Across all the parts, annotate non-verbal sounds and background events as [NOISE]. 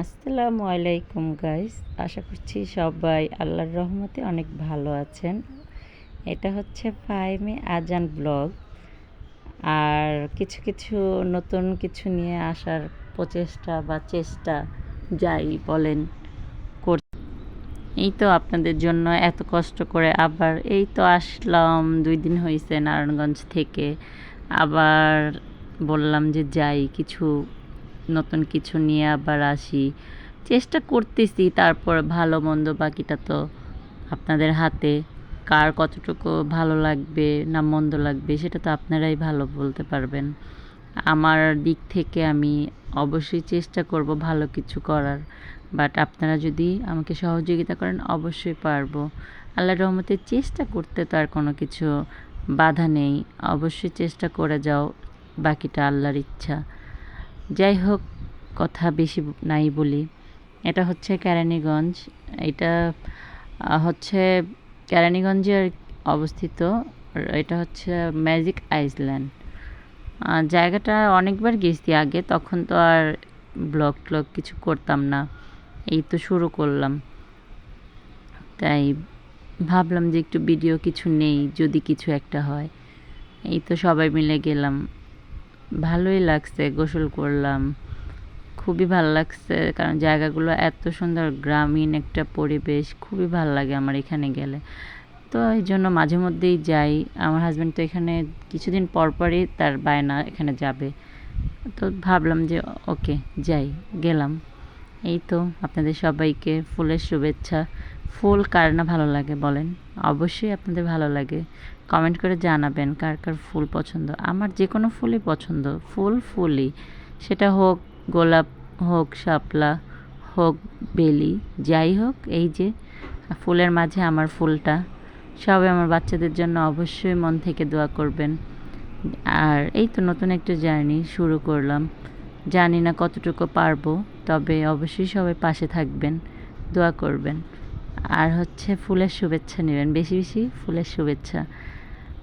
আসসালামু আলাইকুম গাইস, আশা করছি সবাই আল্লাহর রহমতে অনেক ভালো আছেন। এটা হচ্ছে ফাইমে আজান ব্লগ। আর কিছু কিছু নতুন কিছু নিয়ে আসার প্রচেষ্টা বা চেষ্টা যাই বলেন কর এই তো আপনাদের জন্য এত কষ্ট করে আবার এই তো আসলাম, দুই দিন হয়েছে নারায়ণগঞ্জ থেকে। আবার বললাম যে যাই, কিছু নতুন কিছু নিয়ে আবার আসি। চেষ্টা করতেছি, তারপর ভালো মন্দ বাকিটা তো আপনাদের হাতে। কার কতটুকু ভালো লাগবে না মন্দ লাগবে, সেটা তো আপনারাই ভালো বলতে পারবেন। আমার দিক থেকে আমি অবশ্যই চেষ্টা করব ভালো কিছু করার। বাট আপনারা যদি আমাকে সহযোগিতা করেন, অবশ্যই পারব। আল্লাহ রহমতের চেষ্টা করতে তো আর কোনো কিছু বাধা নেই। অবশ্যই চেষ্টা করে যাও, বাকিটা আল্লাহর ইচ্ছা। যাই হোক কথা বেশি নাই বলি। এটা হচ্ছে কেরানীগঞ্জ। এটা হচ্ছে কেরানীগঞ্জে অবস্থিত। এটা হচ্ছে ম্যাজিক আইসল্যান্ড। জায়গাটা অনেকবার গেছি আগে, তখন তো আর ব্লগ ট্লগ কিছু করতাম না। এই তো শুরু করলাম। তাই ভাবলাম যে একটু ভিডিও কিছু নেই, যদি কিছু একটা হয়। এই তো সবাই মিলে গেলাম। ভালোই লাগছে, গোসল করলাম। খুবই ভালো লাগছে, কারণ জায়গাগুলো এত সুন্দর, গ্রামীণ একটা পরিবেশ, খুবই ভালো লাগে আমার এখানে গেলে। তো এই জন্য মাঝে মধ্যেই যাই। আমার হাজব্যান্ড তো এখানে কিছুদিন পর পরই তার বায়না এখানে যাবে। তো ভাবলাম যে ওকে যাই, গেলাম। এই তো, আপনাদের সবাইকে ফুলের শুভেচ্ছা। ফুল কার না ভালো লাগে বলেন? অবশ্যই আপনাদের ভালো লাগে। কমেন্ট করে জানাবেন কার কার ফুল পছন্দ। আমার যে কোনো ফুলই পছন্দ। ফুল ফুলই। সেটা হোক গোলাপ হোক, শাপলা হোক, বেলি, যাই হোক, এই যে ফুলের মাঝে আমার ফুলটা। সবাই আমার বাচ্চাদের জন্য অবশ্যই মন থেকে দোয়া করবেন। আর এই তো নতুন একটা জার্নি শুরু করলাম। জানি না কতটুকু পারব, তবে অবশ্যই সবাই পাশে থাকবেন, দোয়া করবেন। আর হচ্ছে ফুলের শুভেচ্ছা নেবেন, বেশি বেশি ফুলের শুভেচ্ছা।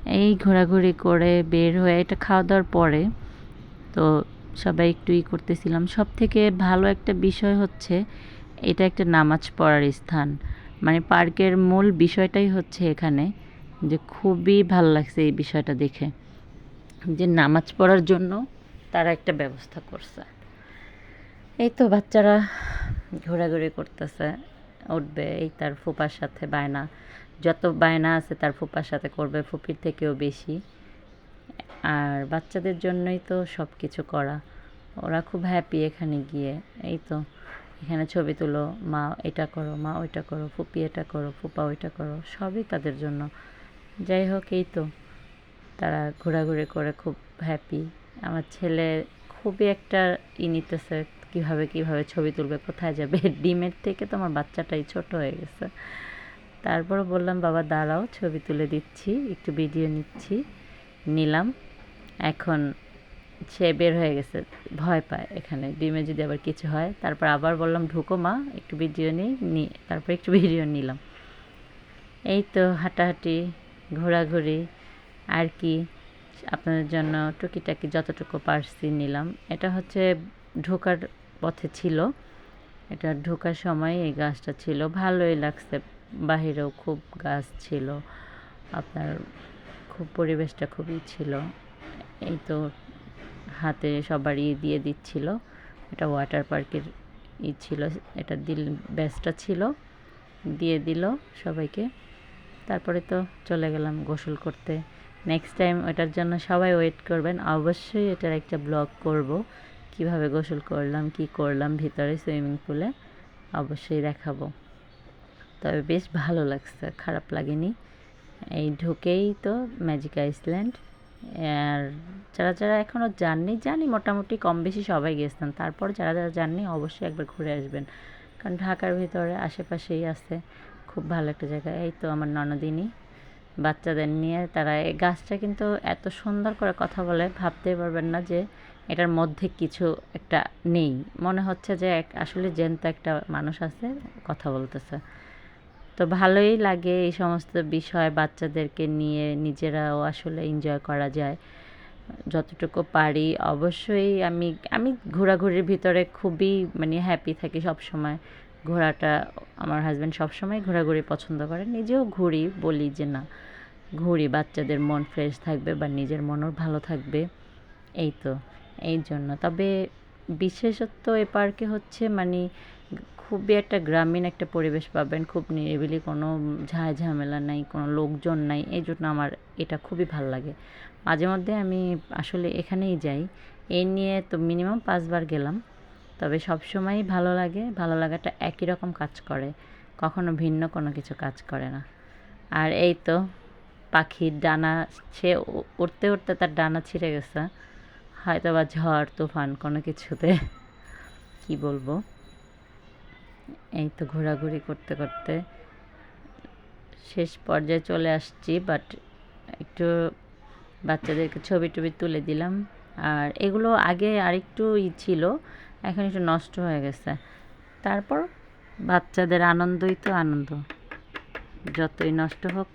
এই ঘোরাঘুরি করে বের হয়ে এটা খাওয়া দাওয়ার পরে তো সবাই একটু ই করতেছিলাম। সব থেকে ভালো একটা বিষয় হচ্ছে এটা একটা নামাজ পড়ার স্থান। মানে পার্কের মূল বিষয়টাই হচ্ছে এখানে যে খুবই ভালো লাগছে এই বিষয়টা দেখে। যে নামাজ পড়ার জন্য তারা একটা ব্যবস্থা করছে। এই তো বাচ্চারা ঘোরাঘুরি করতেছে। উঠবে, এই তার ফুপার সাথে বায়না। যত বায়না আছে তার ফুপার সাথে করবে, ফুপির থেকেও বেশি। আর বাচ্চাদের জন্যই তো সব কিছু করা। ওরা খুব হ্যাপি এখানে গিয়ে। এই তো, এখানে ছবি তুলো, মা এটা করো, মা ওইটা করো, ফুপি এটা করো, ফুপা ওইটা করো, সবই তাদের জন্য। যাই হোক, এই তো, তারা ঘোরাঘুরি করে খুব হ্যাপি আমার ছেলে খুবই একটা ই নিতেছে কীভাবে কীভাবে ছবি তুলবে, কোথায় যাবে? [LAUGHS] ডিমের থেকে তো আমার বাচ্চাটাই ছোট হয়ে গেছে। তারপরে বললাম, বাবা, দাঁড়াও, ছবি তুলে দিচ্ছি, একটু ভিডিও নিচ্ছি। নিলাম। এখন সে বের হয়ে গেছে, ভয় পায় এখানে। ডিমে যদি আবার কিছু হয়, তারপর আবার বললাম, ঢুকো মা, একটু ভিডিও নিই। নি, তারপর একটু ভিডিও নিলাম। এই তো হাঁটাহাঁটি, ঘোরাঘুরি, আর কি। আপনাদের জন্য টুকিটাকি যতটুকু পারছি নিলাম। এটা হচ্ছে ঢোকার পথে ছিল। এটা ঢোকার সময় এই গাছটা ছিল। ভালোই লাগছে। বাহিরেও খুব গাছ ছিল। আপনার খুব পরিবেশটা খুবই ছিল। এই তো হাতে সবারই দিয়ে দিচ্ছিল। এটা ওয়াটার পার্কের ই ছিল। এটা দিল, ব্যাসটা ছিল। দিয়ে দিল সবাইকে। তারপরে তো চলে গেলাম গোসল করতে। নেক্সট টাইম ওটার জন্য সবাই ওয়েট করবেন। অবশ্যই এটার একটা ব্লগ করব। কীভাবে গোসল করলাম, কি করলাম, ভিতরে সুইমিং পুলে অবশ্যই দেখাবো। তবে বেশ ভালো লাগছে, খারাপ লাগেনি। এই ঢুকেই তো ম্যাজিক আইসল্যান্ড আর যারা যারা এখনও যাননি, জানি মোটামুটি কম বেশি সবাই গেছেন। তারপর যারা যারা যাননি, অবশ্যই একবার ঘুরে আসবেন। কারণ ঢাকার ভিতরে আশেপাশেই আছে। খুব ভালো একটা জায়গা। এই তো আমার ননদিনী। বাচ্চাদের নিয়ে তারা এই গাছটা কিন্তু এত সুন্দর করে কথা বলে, ভাবতেই পারবেন না যে এটার মধ্যে কিছু একটা নেই। মনে হচ্ছে যে এক আসলে জ্যান্ত একটা মানুষ আছে, কথা বলতেছে। তো ভালোই লাগে এই সমস্ত বিষয় বাচ্চাদেরকে নিয়ে, নিজেরাও আসলে এনজয় করা যায়। যতটুকু পারি। অবশ্যই আমি আমি ঘোরাঘুরির ভিতরে খুবই মানে হ্যাপি থাকি সব সময় ঘোরাটা আমার হাজব্যান্ড সবসময় ঘোরাঘুরি পছন্দ করে নিজেও ঘুরি, বলি যে না, ঘুরি। বাচ্চাদের মন ফ্রেশ থাকবে বা নিজের মনও ভালো থাকবে। এই তো। এই জন্য। তবে বিশেষত্ব এ পার্কে হচ্ছে মানে খুবই একটা গ্রামীণ একটা পরিবেশ পাবেন, খুব নিরিবিলি, কোনো ঝাঁ ঝামেলা নাই, কোনো লোকজন নাই, এই জন্য আমার এটা খুবই ভালো লাগে। মাঝে মধ্যে আমি আসলে এখানেই যাই। এই নিয়ে তো মিনিমাম পাঁচবার গেলাম, তবে সবসময়ই ভালো লাগে, ভালো লাগাটা একই রকম কাজ করে, কখনো ভিন্ন কোনো কিছু কাজ করে না। আর এই তো, পাখির ডানা সে উ- উড়তে উড়তে তার ডানা ছিঁড়ে গেছে। হয়তো বা ঝড়, তুফান কোনো কিছুতে, কি বলব? এই তো ঘোরাঘুরি করতে করতে শেষ পর্যায়ে চলে আসছি বাট একটু বাচ্চাদেরকে ছবি টবি তুলে দিলাম। আর এগুলো আগে আরেকটু ই ছিল, এখন একটু নষ্ট হয়ে গেছে। তারপর বাচ্চাদের আনন্দই তো আনন্দ। যতই নষ্ট হোক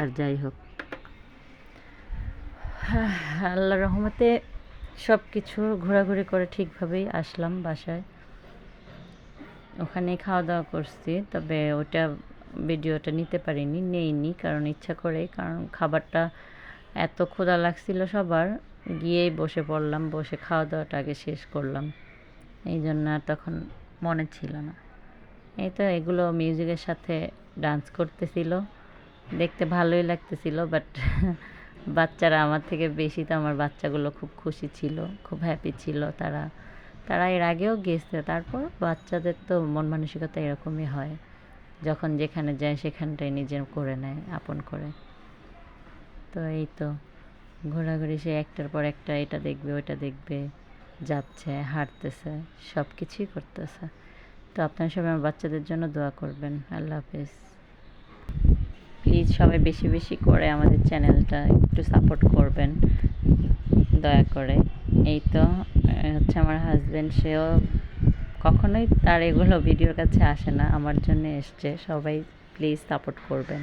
আর যাই হোক। আল্লাহ রহমতে সব কিছু ঘোরাঘুরি করে ঠিকভাবেই আসলাম বাসায়। ওখানে খাওয়া দাওয়া করছি, তবে ওটা ভিডিওটা নিতে পারিনি, নেইনি, কারণ ইচ্ছা করে কারণ খাবারটা এত ক্ষুধা লাগছিল সবার। গিয়েই বসে পড়লাম, বসে খাওয়া দাওয়াটা আগে শেষ করলাম। এই জন্য আর তখন মনে ছিল না। এই তো এগুলো মিউজিকের সাথে ডান্স করতেছিল। দেখতে ভালোই লাগতেছিল, বাট [LAUGHS] বাচ্চারা আমার থেকে বেশি তো আমার বাচ্চাগুলো খুব খুশি ছিল, খুব হ্যাপি ছিল তারা তারা এর আগেও গেছে, তারপর বাচ্চাদের তো মন মানসিকতা এরকমই হয়, যখন যেখানে যায় সেখানটাই নিজের করে নেয়, আপন করে। তো এই তো, ঘোরাঘুরি সে একটার পর একটা এটা দেখবে, ওইটা দেখবে, যাচ্ছে, হাঁটতেছে সব কিছুই করতেছে। তো আপনারা সবাই আমার বাচ্চাদের জন্য দোয়া করবেন, আল্লাহ হাফেজ। প্লিজ সবাই বেশি বেশি করে আমাদের চ্যানেলটা একটু সাপোর্ট করবেন। দয়া করে। এই তো হচ্ছে আমার হাজব্যান্ড সেও কখনোই তার এগুলো ভিডিওর কাছে আসে না, আমার জন্য এসছে। সবাই প্লিজ সাপোর্ট করবেন।